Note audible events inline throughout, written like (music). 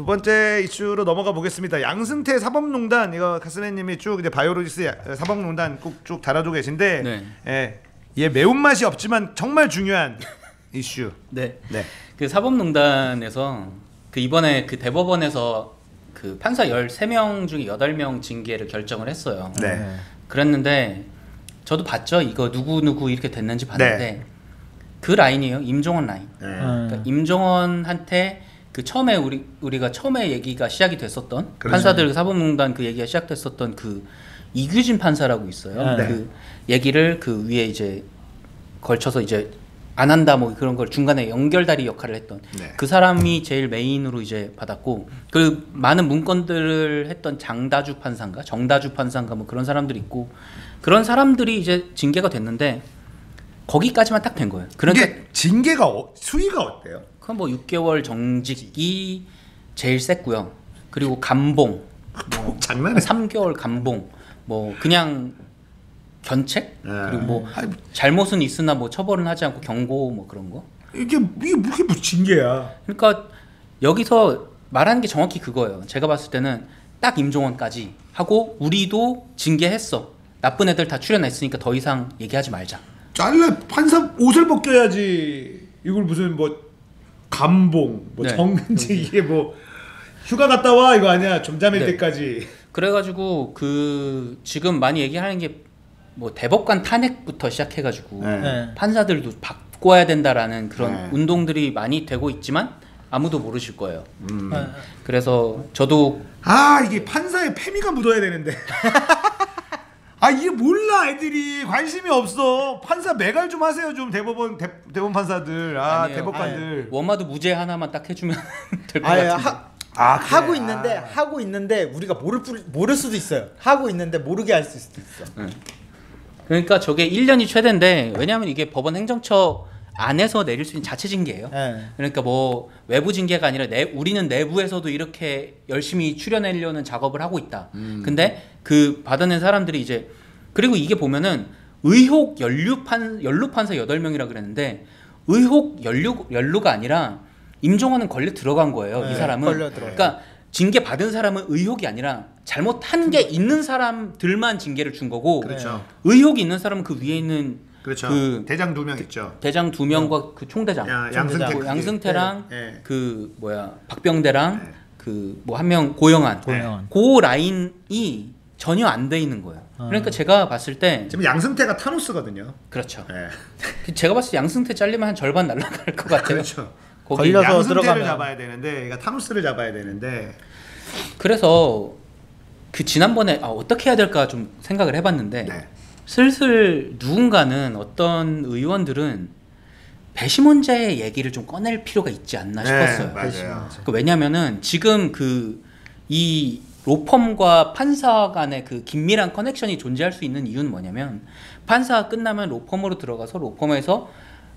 두 번째 이슈로 넘어가 보겠습니다. 양승태 사법농단 이거 카스네님이 쭉 이제 바이오로지스 야- 사법농단 꼭쭉 달아주고 계신데, 네. 예, 얘 매운 맛이 없지만 정말 중요한 (laughs) 이슈. 네. 네. 그 사법농단에서 그 이번에 그 대법원에서 그 판사 13명 중에 8명 징계를 결정을 했어요. 네. 그랬는데 저도 봤죠. 이거 누구 누구 이렇게 됐는지 봤는데 네. 그 라인이에요. 임종원 라인. 네. 그러니까 음. 임종원한테 그 처음에 우리 우리가 처음에 얘기가 시작이 됐었던 그렇죠. 판사들 사법농단 그 얘기가 시작됐었던 그 이규진 판사라고 있어요. 네. 그 얘기를 그 위에 이제 걸쳐서 이제 안 한다 뭐 그런 걸 중간에 연결다리 역할을 했던 네. 그 사람이 제일 메인으로 이제 받았고 그 많은 문건들을 했던 장다주 판사인가 정다주 판사인가 뭐 그런 사람들이 있고 그런 사람들이 이제 징계가 됐는데 거기까지만 딱 된 거예요. 그러니까 이게 징계가 어, 수위가 어때요? 그건 뭐 6개월 정직이 제일 셌고요. 그리고 감봉, 뭐, (laughs) 장난해. 3개월 감봉, 뭐 그냥 견책 네. 그리고 뭐 아니, 잘못은 있으나 뭐 처벌은 하지 않고 경고 뭐 그런 거. 이게 이게 무게 뭐 징계야? 그러니까 여기서 말하는 게 정확히 그거예요. 제가 봤을 때는 딱 임종원까지 하고 우리도 징계했어. 나쁜 애들 다 출연했으니까 더 이상 얘기하지 말자. 잘라 판사 옷을 벗겨야지. 이걸 무슨 뭐 감봉, 뭐 네. 정근지 이게 뭐 휴가 갔다 와 이거 아니야? 점잠일 네. 때까지. 그래가지고 그 지금 많이 얘기하는 게 뭐 대법관 탄핵부터 시작해가지고 네. 네. 판사들도 바꿔야 된다라는 그런 네. 운동들이 많이 되고 있지만 아무도 모르실 거예요. 음. 네. 그래서 저도 아 이게 판사의 페미가 묻어야 되는데. (laughs) 아 이게 몰라 애들이 관심이 없어. 판사 매갈 좀 하세요 좀 대법원 대, 대법원 판사들 아 아니에요. 대법관들. 원마도 무죄 하나만 딱 해주면 (laughs) 될것 아예 같은데. 하, 아, 그래. 하고 있는데 아. 하고 있는데 우리가 모를 뿔- 모를 수도 있어요. 하고 있는데 모르게 할 수도 있어. 그러니까 저게 1년이 최대인데 왜냐하면 이게 법원 행정처 안에서 내릴 수 있는 자체 징계예요. 네. 그러니까 뭐 외부 징계가 아니라 내, 우리는 내부에서도 이렇게 열심히 추려내려는 작업을 하고 있다. 근데 그 받아낸 사람들이 이제 그리고 이게 보면은 의혹 연루 판 연루 판사 8명이라 그랬는데 의혹 연루 연루가 아니라 임종원은 걸려 들어간 거예요. 이 네, 사람은. 걸려 들어가요. 그러니까 징계 받은 사람은 의혹이 아니라 잘못한 게 있는 사람들만 징계를 준 거고 그렇죠. 의혹이 있는 사람은 그 위에 있는 그렇죠. 그 대장 두 명 있죠. 대장 두 명과 그 총대장 야, 좀 양승태 대장. 그 그게. 양승태랑 네, 네. 그 뭐야 박병대랑 네. 그뭐 한 명 고영한 고영한. 그 라인이 전혀 안 돼 있는 거예요. 아. 그러니까 제가 봤을 때 지금 양승태가 타노스거든요. 그렇죠. 네. 제가 봤을 때 양승태 잘리면 한 절반 날라갈 것 같아요. 그렇죠. 거기 걸려서 양승태를 들어가면. 잡아야 되는데, 그러니까 타노스를 잡아야 되는데. 그래서 그 지난번에 아, 어떻게 해야 될까 좀 생각을 해봤는데 네. 슬슬 누군가는 어떤 의원들은 배심원자의 얘기를 좀 꺼낼 필요가 있지 않나 싶었어요. 네, 맞아요. 그 왜냐면은 지금 그 이 로펌과 판사 간의 그 긴밀한 커넥션이 존재할 수 있는 이유는 뭐냐면 판사가 끝나면 로펌으로 들어가서 로펌에서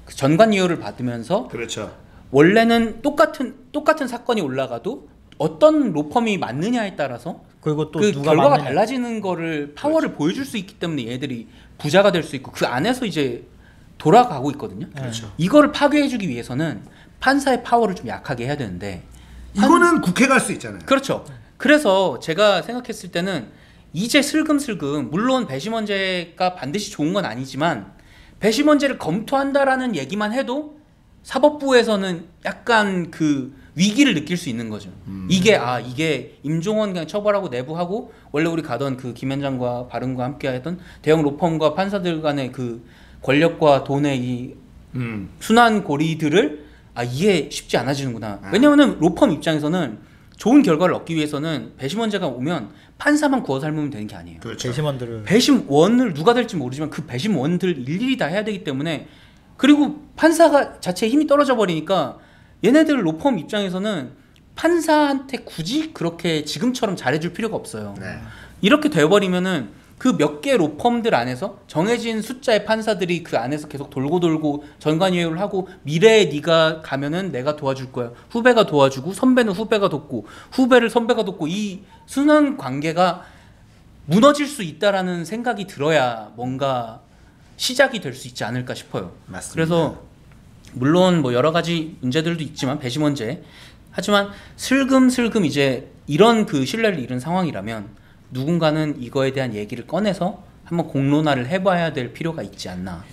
그 전관이유를 받으면서 그렇죠. 원래는 똑같은 똑같은 사건이 올라가도 어떤 로펌이 맞느냐에 따라서 그리고 또그 누가 결과가 맞느냐. 달라지는 거를 파워를 보여줄 수 있기 때문에 얘들이 부자가 될 수 있고 그 안에서 이제 돌아가고 있거든요. 그렇죠. 이거를 파괴해주기 위해서는 판사의 파워를 좀 약하게 해야 되는데 이거는 국회 갈 수 있잖아요. 그렇죠. 그래서 제가 생각했을 때는 이제 슬금슬금 물론 배심원제가 반드시 좋은 건 아니지만 배심원제를 검토한다라는 얘기만 해도 사법부에서는 약간 그 위기를 느낄 수 있는 거죠. 이게 아 이게 임종원 그냥 처벌하고 내부하고 원래 우리 가던 그 김현장과 바른과 함께 했던 대형 로펌과 판사들 간의 그 권력과 돈의 이 음. 순환 고리들을 아 이게 쉽지 않아지는구나. 왜냐면은 로펌 입장에서는 좋은 결과를 얻기 위해서는 배심원제가 오면 판사만 구워 삶으면 되는 게 아니에요. 그렇죠. 배심원들을 배심원을 누가 될지 모르지만 그 배심원들 일일이 다 해야 되기 때문에 그리고 판사가 자체 힘이 떨어져 버리니까 얘네들 로펌 입장에서는 판사한테 굳이 그렇게 지금처럼 잘해줄 필요가 없어요. 네. 이렇게 돼버리면은 그 몇 개 로펌들 안에서 정해진 숫자의 판사들이 그 안에서 계속 돌고 돌고 전관예우를 하고 미래에 네가 가면은 내가 도와줄 거야 후배가 도와주고 선배는 후배가 돕고 후배를 선배가 돕고 이 순환 관계가 무너질 수 있다라는 생각이 들어야 뭔가 시작이 될 수 있지 않을까 싶어요. 맞습니다. 그래서 물론 뭐 여러 가지 문제들도 있지만 배심원제 하지만 슬금슬금 이제 이런 그 신뢰를 잃은 상황이라면 누군가는 이거에 대한 얘기를 꺼내서 한번 공론화를 해봐야 될 필요가 있지 않나.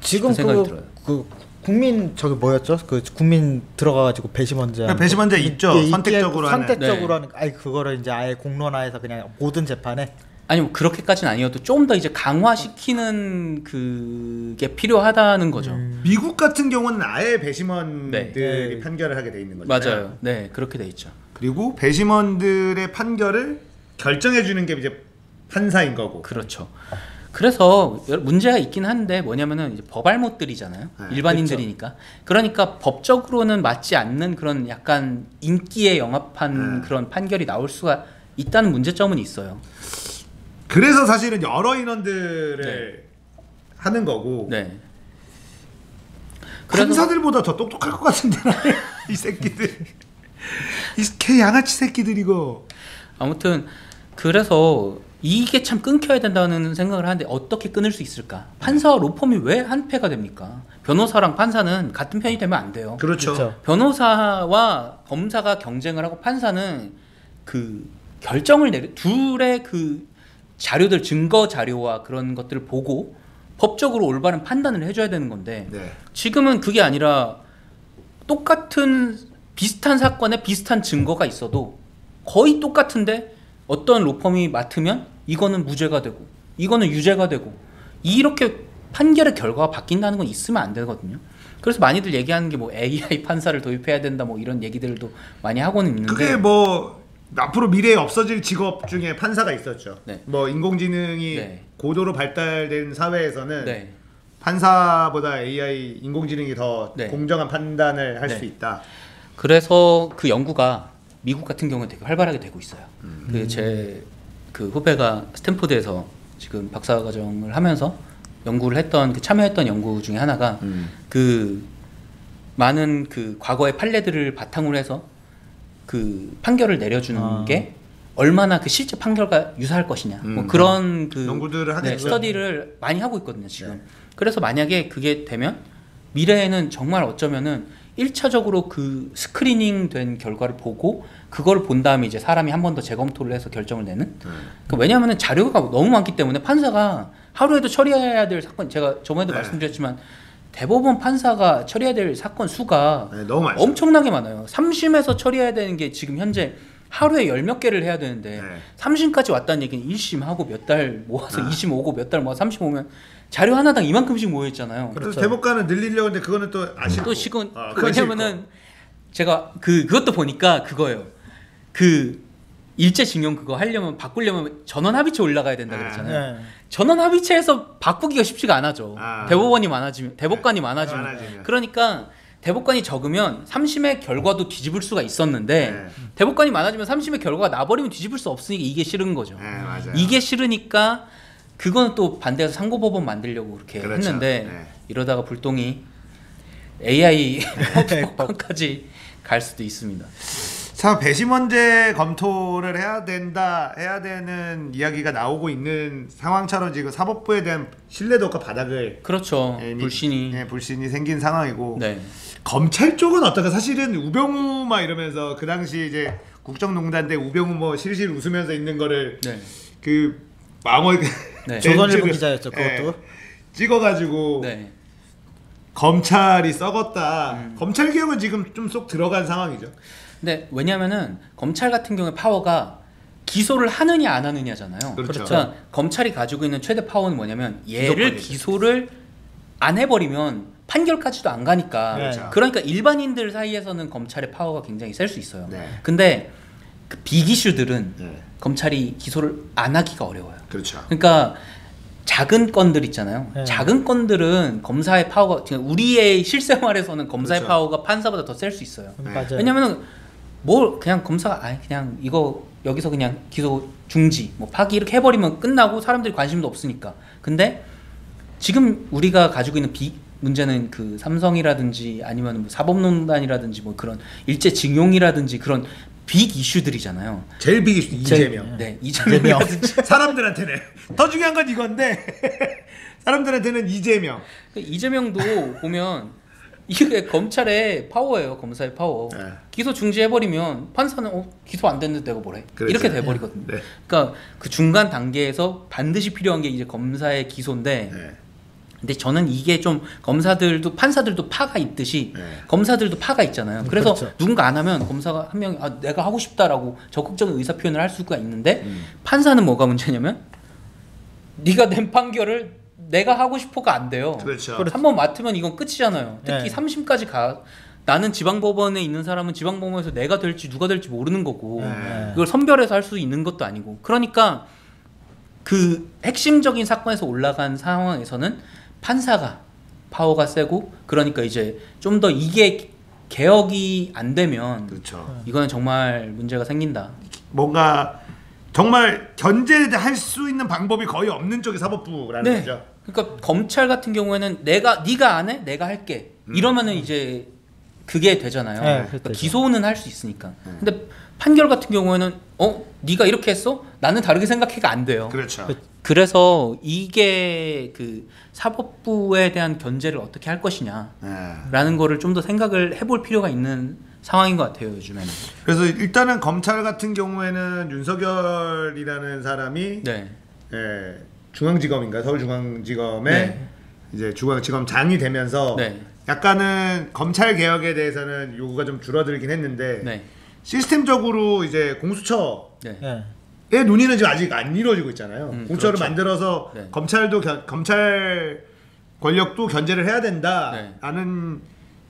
지금 싶은 생각이 그, 들어요. 그 국민 저기 뭐였죠? 그 국민 들어가가지고 배심원제 그 배심원제 있죠. 예, 선택적으로 하는. 선택적으로 네. 하는 아니 그거를 이제 아예 공론화해서 그냥 모든 재판에 아니 뭐 그렇게까지는 아니어도 좀 더 이제 강화시키는 그게 필요하다는 거죠. 음. 미국 같은 경우는 아예 배심원들이 네. 판결을 하게 돼 있는 거죠. 맞아요. 네 그렇게 돼 있죠. 그리고 배심원들의 판결을 결정해 주는 게 이제 판사인 거고. 그렇죠. 그래서 문제가 있긴 한데 뭐냐면은 이제 법알못들이잖아요. 네, 일반인들이니까. 그러니까 법적으로는 맞지 않는 그런 약간 인기에 영합한 네. 그런 판결이 나올 수가 있다는 문제점은 있어요. 그래서 사실은 여러 인원들을 하는 거고. 네. 판사들보다 더 똑똑할 것 같은데. (laughs) 이 새끼들. 이 개 양아치 새끼들 이거. 아무튼 그래서 이게 참 끊겨야 된다는 생각을 하는데 어떻게 끊을 수 있을까? 판사와 로펌이 왜 한패가 됩니까? 변호사랑 판사는 같은 편이 되면 안 돼요. 그렇죠. 그렇죠. 변호사와 검사가 경쟁을 하고 판사는 그 결정을 내려 둘의 그 자료들 증거 자료와 그런 것들을 보고 법적으로 올바른 판단을 해줘야 되는 건데 네. 지금은 그게 아니라 똑같은 비슷한 사건에 비슷한 증거가 있어도 거의 똑같은데 어떤 로펌이 맡으면 이거는 무죄가 되고 이거는 유죄가 되고 이렇게 판결의 결과가 바뀐다는 건 있으면 안 되거든요. 그래서 많이들 얘기하는 게 뭐 AI 판사를 도입해야 된다 뭐 이런 얘기들도 많이 하고는 있는데 그게 뭐 앞으로 미래에 없어질 직업 중에 판사가 있었죠. 네. 뭐 인공지능이 네. 고도로 발달된 사회에서는 네. 판사보다 AI 인공지능이 더 네. 공정한 판단을 할수 네. 있다. 그래서 그 연구가 미국 같은 경우는 되게 활발하게 되고 있어요. 음. 그제그 후배가 스탠포드에서 지금 박사 과정을 하면서 연구를 했던 그 참여했던 연구 중에 하나가 음. 그 많은 그 과거의 판례들을 바탕으로 해서 그 판결을 내려주는 아. 게 얼마나 그 실제 판결과 유사할 것이냐 뭐 음. 그런 그 연구들을. 네, 스터디를 많이 하고 있거든요 지금 그래서 만약에 그게 되면 미래에는 정말 어쩌면은 1차적으로 그 스크리닝 된 결과를 보고 그걸 본 다음에 이제 사람이 한 번 더 재검토를 해서 결정을 내는 그 왜냐하면 자료가 너무 많기 때문에 판사가 하루에도 처리해야 될 사건 제가 저번에도 네. 말씀드렸지만 대법원 판사가 처리해야 될 사건 수가 네. 엄청나게 많아요. 3심에서 처리해야 되는 게 지금 현재 하루에 열 몇 개를 해야 되는데 네. 3심까지 왔다는 얘기는 1심 하고 몇 달 모아서 아. 2심 오고 몇 달 모아 3심 오면 자료 하나당 이만큼씩 모여 있잖아요. 그래서 그렇죠. 대법관은 늘리려고 했는데 그거는 또 아쉽고. 또 시건 아, 왜냐면은 제가 그 그것도 보니까 그거예요. 그 일제징용 그거 하려면 바꾸려면 전원 합의체 올라가야 된다 그랬잖아요. 네. 전원 합의체에서 바꾸기가 쉽지가 않아죠. 아. 대법원이 많아지면 대법관이 많아지면. 많아지면. 그러니까 대법관이 적으면 3심의 결과도 뒤집을 수가 있었는데 네. 대법관이 많아지면 3심의 결과가 나버리면 뒤집을 수 없으니까 이게 싫은 거죠. 네, 맞아요. 이게 싫으니까 그건 또 반대해서 상고법원 만들려고 그렇게 그렇죠. 했는데 네. 이러다가 불똥이 AI (laughs) 법원까지 갈 수도 있습니다. 자 배심원제 검토를 해야 된다 해야 되는 이야기가 나오고 있는 상황처럼 지금 사법부에 대한 신뢰도가 바닥을 그렇죠. 예, 불신이. 예, 불신이 생긴 상황이고 네. 검찰 쪽은 어떨까 사실은 우병우 막 이러면서 그 당시 이제 국정농단 때 우병우 뭐 실실 웃으면서 있는 거를 네. 그 망어 네. (laughs) 조선일보 기자였죠, 그것도. 예, 찍어가지고 네. 검찰이 썩었다 음. 검찰 개혁은 지금 좀 쏙 들어간 상황이죠 근데 왜냐면은 검찰 같은 경우에 파워가 기소를 하느냐 안 하느냐잖아요. 그렇죠. 그러니까 검찰이 가지고 있는 최대 파워는 뭐냐면 얘를. 기소를 안 해버리면 판결까지도 안 가니까. 그렇죠. 그러니까 일반인들 사이에서는 검찰의 파워가 굉장히 셀 수 있어요. 네. 근데 그 빅이슈들은 네. 검찰이 기소를 안 하기가 어려워요. 그렇죠 그러니까 작은 건들 있잖아요. 네. 작은 건들은 검사의 파워가 우리의 실생활에서는 검사의 그렇죠. 파워가 판사보다 더 셀 수 있어요. 네. 맞아요. 왜냐면은 뭘 그냥 검사가 아니 그냥 이거 여기서 그냥 기소 중지 뭐 파기 이렇게 해버리면 끝나고 사람들이 관심도 없으니까. 근데 지금 우리가 가지고 있는 비 문제는 그 삼성이라든지 아니면 뭐 사법농단이라든지 뭐 그런 일제징용이라든지 그런 빅 이슈들이잖아요. 제일 빅 이슈 이재명 네 이재명이라든지 (laughs) 사람들한테는 더 중요한 건 이건데 (laughs) 사람들한테는 이재명 그 이재명도 보면 이게 검찰의 파워예요. 검사의 파워. 네. 기소 중지해버리면 판사는 어, 기소 안 됐는데 내가 뭐래? 그렇죠. 이렇게 돼버리거든요. 네. 그러니까 그 중간 단계에서 반드시 필요한 게 이제 검사의 기소인데 네. 근데 저는 이게 좀 검사들도 판사들도 파가 있듯이 네. 검사들도 파가 있잖아요. 그래서 그렇죠. 누군가 안 하면 검사가 한 명이 아, 내가 하고 싶다라고 적극적인 의사 표현을 할 수가 있는데 음. 판사는 뭐가 문제냐면 네가 낸 판결을 내가 하고 싶어가 안 돼요. 그렇죠. 그렇죠. 한번 맡으면 이건 끝이잖아요. 특히 네. 삼 3심까지 가 나는 지방법원에 있는 사람은 지방법원에서 내가 될지 누가 될지 모르는 거고 네. 이걸 선별해서 할 수 있는 것도 아니고 그러니까 그 핵심적인 사건에서 올라간 상황에서는 판사가 파워가 세고 그러니까 이제 좀 더 이게 개혁이 안 되면 그렇죠. 이거는 정말 문제가 생긴다. 뭔가 정말 견제할 수 있는 방법이 거의 없는 쪽이 사법부라는 네. 거죠. 그러니까 검찰 같은 경우에는 내가 네가 안 해, 내가 할게. 음. 이러면은 이제 그게 되잖아요. 네, 그러니까 그렇죠. 기소는 할 수 있으니까. 음. 근데 판결 같은 경우에는 어 네가 이렇게 했어? 나는 다르게 생각해가 안 돼요. 그렇죠. 그래서 이게 그 사법부에 대한 견제를 어떻게 할 것이냐라는 네. 거를 좀 더 생각을 해볼 필요가 있는 상황인 것 같아요 요즘에는. 그래서 일단은 검찰 같은 경우에는 윤석열이라는 사람이 네. 예, 중앙지검인가 서울중앙지검에 네. 이제 중앙지검장이 되면서 네. 약간은 검찰 개혁에 대해서는 요구가 좀 줄어들긴 했는데 네. 시스템적으로 이제 공수처 네. 네. 의 논의는 지금 아직 안 이루어지고 있잖아요. 음, 공처를 그렇죠. 만들어서 네. 검찰도 견- 검찰 권력도 견제를 해야 네. 된다라는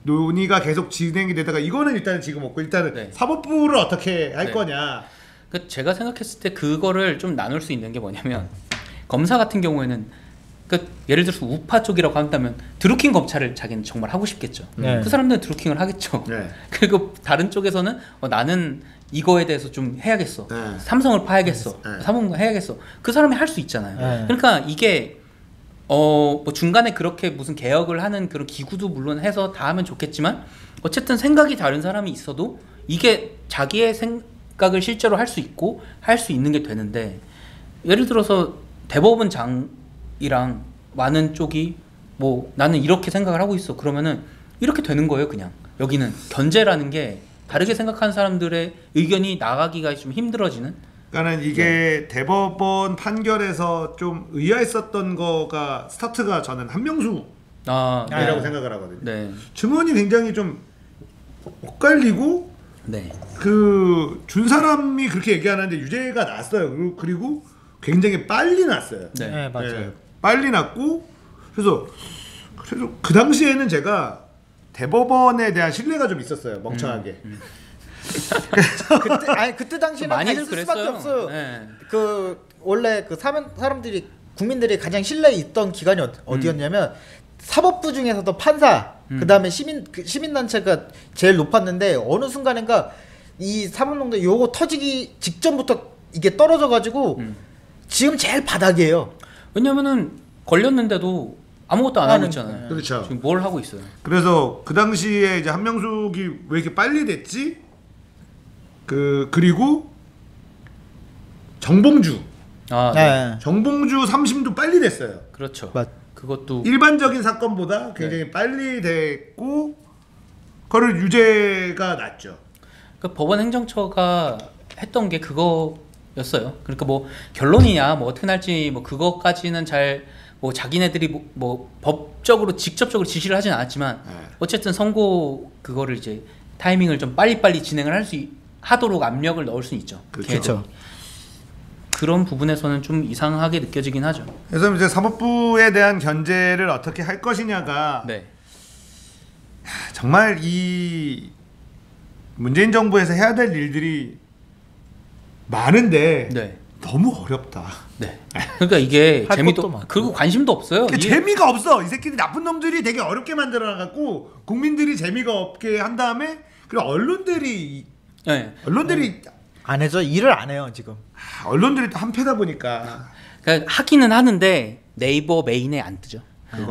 논의가 계속 진행이 되다가 이거는 일단은 지금 없고 일단은 네. 사법부를 어떻게 할 네. 거냐. 그 제가 생각했을 때 그거를 좀 나눌 수 있는 게 뭐냐면 검사 같은 경우에는 그 예를 들어서 우파 쪽이라고 한다면 드루킹 검찰을 자기는 정말 하고 싶겠죠. 네. 그 사람들은 드루킹을 하겠죠. 네. (laughs) 그리고 다른 쪽에서는 어, 나는 이거에 대해서 좀 해야겠어. 네. 삼성을 파야겠어. 네. 삼성 해야겠어. 그 사람이 할 수 있잖아요. 네. 그러니까 이게 어 뭐 중간에 그렇게 무슨 개혁을 하는 그런 기구도 물론 해서 다 하면 좋겠지만 어쨌든 생각이 다른 사람이 있어도 이게 자기의 생각을 실제로 할 수 있고 할 수 있는 게 되는데 예를 들어서 대법원 장 이랑 많은 쪽이 뭐 나는 이렇게 생각을 하고 있어 그러면은 이렇게 되는 거예요 그냥 여기는 견제라는 게 다르게 생각하는 사람들의 의견이 나가기가 좀 힘들어지는 그러니까는 이게 대법원 판결에서 좀 의아했었던 거가 스타트가 저는 한명수라고 아 네. 생각을 하거든요. 네. 증언이 굉장히 좀 엇갈리고 네. 그준 사람이 그렇게 얘기하는데 유죄가 났어요. 그리고- 그리고 굉장히 빨리 났어요. 네. 네, 맞아요. 예, 빨리 났고 그래서 그래서 그 당시에는 제가 대법원에 대한 신뢰가 좀 있었어요. 멍청하게. 음, (laughs) 그때 아니 그때 당시에는 많이들 다 있을 수밖에. 없어요. 네. 그 원래 그 사람 사람들이 국민들이 가장 신뢰 있던 기관이 어, 어디였냐면 사법부 중에서도 판사 음. 그다음에 시민 그 시민 단체가 제일 높았는데 어느 순간인가 이 사법농단 요거 터지기 직전부터 이게 떨어져 가지고 음. 지금 제일 바닥이에요. 왜냐면은 걸렸는데도 아무것도 안 하고 하는- 있잖아요. 그렇죠. 지금 뭘 하고 있어요? 그래서 그 당시에 이제 한명숙이 왜 이렇게 빨리 됐지? 그 그리고 정봉주, 아, 네. 네. 정봉주 삼심도 빨리 됐어요. 그렇죠. 맞. 그것도 일반적인 사건보다 굉장히 빨리 됐고 그거를 유죄가 났죠. 그 법원 행정처가 했던 게 그거 였어요. 그러니까 뭐 결론이냐 뭐 어떻게 날지 뭐 그거까지는 잘 뭐 자기네들이 뭐, 뭐 법적으로 직접적으로 지시를 하진 않았지만 네. 어쨌든 선고 그거를 이제 타이밍을 좀 빨리빨리 진행을 할 수 하도록 압력을 넣을 수 있죠. 그렇죠. 걔네들이. 그런 부분에서는 좀 이상하게 느껴지긴 하죠. 그래서 이제 사법부에 대한 견제를 어떻게 할 것이냐가 네. 정말 이 문재인 정부에서 해야 될 일들이 많은데 네. 너무 어렵다. 네. 그러니까 이게 할 재미도 많고. 그리고 관심도 없어요. 그 이게- 재미가 없어. 이 새끼들 나쁜 놈들이 되게 어렵게 만들어갖고 국민들이 재미가 없게 한 다음에 그리고 언론들이 네. 언론들이 안 해죠. 일을 안 해요 지금. 아, 언론들이 또 한패다 보니까 그러니까 하기는 하는데 네이버 메인에 안 뜨죠.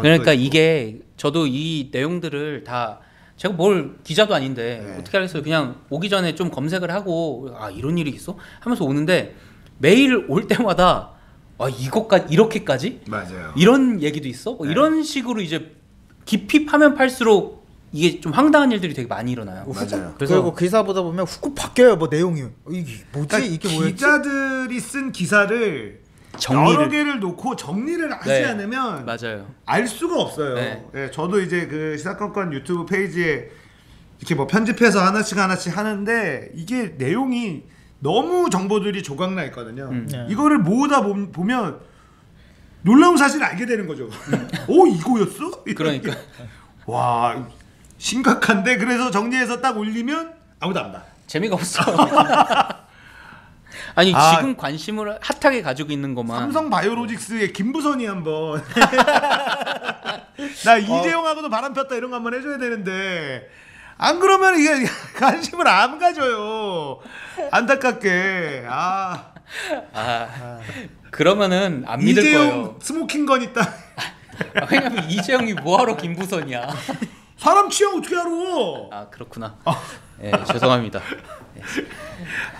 그러니까. 이게 저도 이 내용들을 다 제가 뭘 기자도 아닌데 네. 어떻게 하겠어요? 그냥 오기 전에 좀 검색을 하고 아 이런 일이 있어 하면서 오는데 매일 올 때마다 아 이것까지 이렇게까지 맞아요. 이런 얘기도 있어? 뭐 네. 이런 식으로 이제 깊이 파면 팔수록 이게 좀 황당한 일들이 되게 많이 일어나요. 맞아요. 그래서 그리고 기사 보다 보면 훅 바뀌어요. 뭐 내용이 이게 뭐지? 그러니까 이게 뭐였지? 기자들이 쓴 기사를 정리를 개를 놓고 정리를 하지 네. 않으면 맞아요. 알 수가 없어요. 네. 예, 저도 이제 그 시사건건 유튜브 페이지에 이렇게 뭐 편집해서 하나씩 하나씩 하는데 이게 내용이 너무 정보들이 조각나 있거든요. 음. 네. 이거를 모으다 보- 보면 놀라운 사실을 알게 되는 거죠. 오 (laughs) 이거였어? 그러니까 (laughs) 와 심각한데 그래서 정리해서 딱 올리면 아무도 안 봐. 재미가 없어. (laughs) 아니 아. 지금 관심을 핫하게 가지고 있는 것만 삼성 바이오로직스의 김부선이 한번 (laughs) 나 이재용하고도 바람 폈다 이런 거 한번 해줘야 되는데 안 그러면 이게 (laughs) 관심을 안 가져요 안타깝게 아아 그러면은 안 믿을 이재용 거예요. 스모킹 건 있다 아, 왜냐면 이재용이 뭐하러 김부선이야. 사람 취향 어떻게 알아 아 그렇구나. 예 죄송합니다. 예.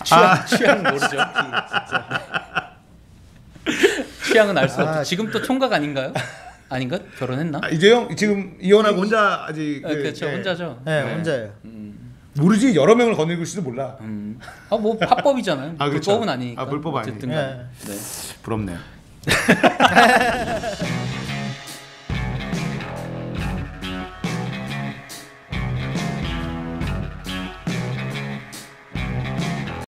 취향 취향 모르죠. 진짜. (laughs) 취향은 알 수 없죠. 아, 지금 또 총각 아닌가요? 아닌가? 결혼했나? 아, 이재용 지금 이혼하고 혼자 아직 아, 그, 그렇죠 예. 혼자죠. 네, 혼자예요. 모르지 여러 명을 거느릴지도 몰라 음. 아뭐 합법이잖아요. 아, 그렇죠. 불법은 아니니까. 아, 불법 어쨌든 아니니까. 간에. 네. 부럽네요 (laughs)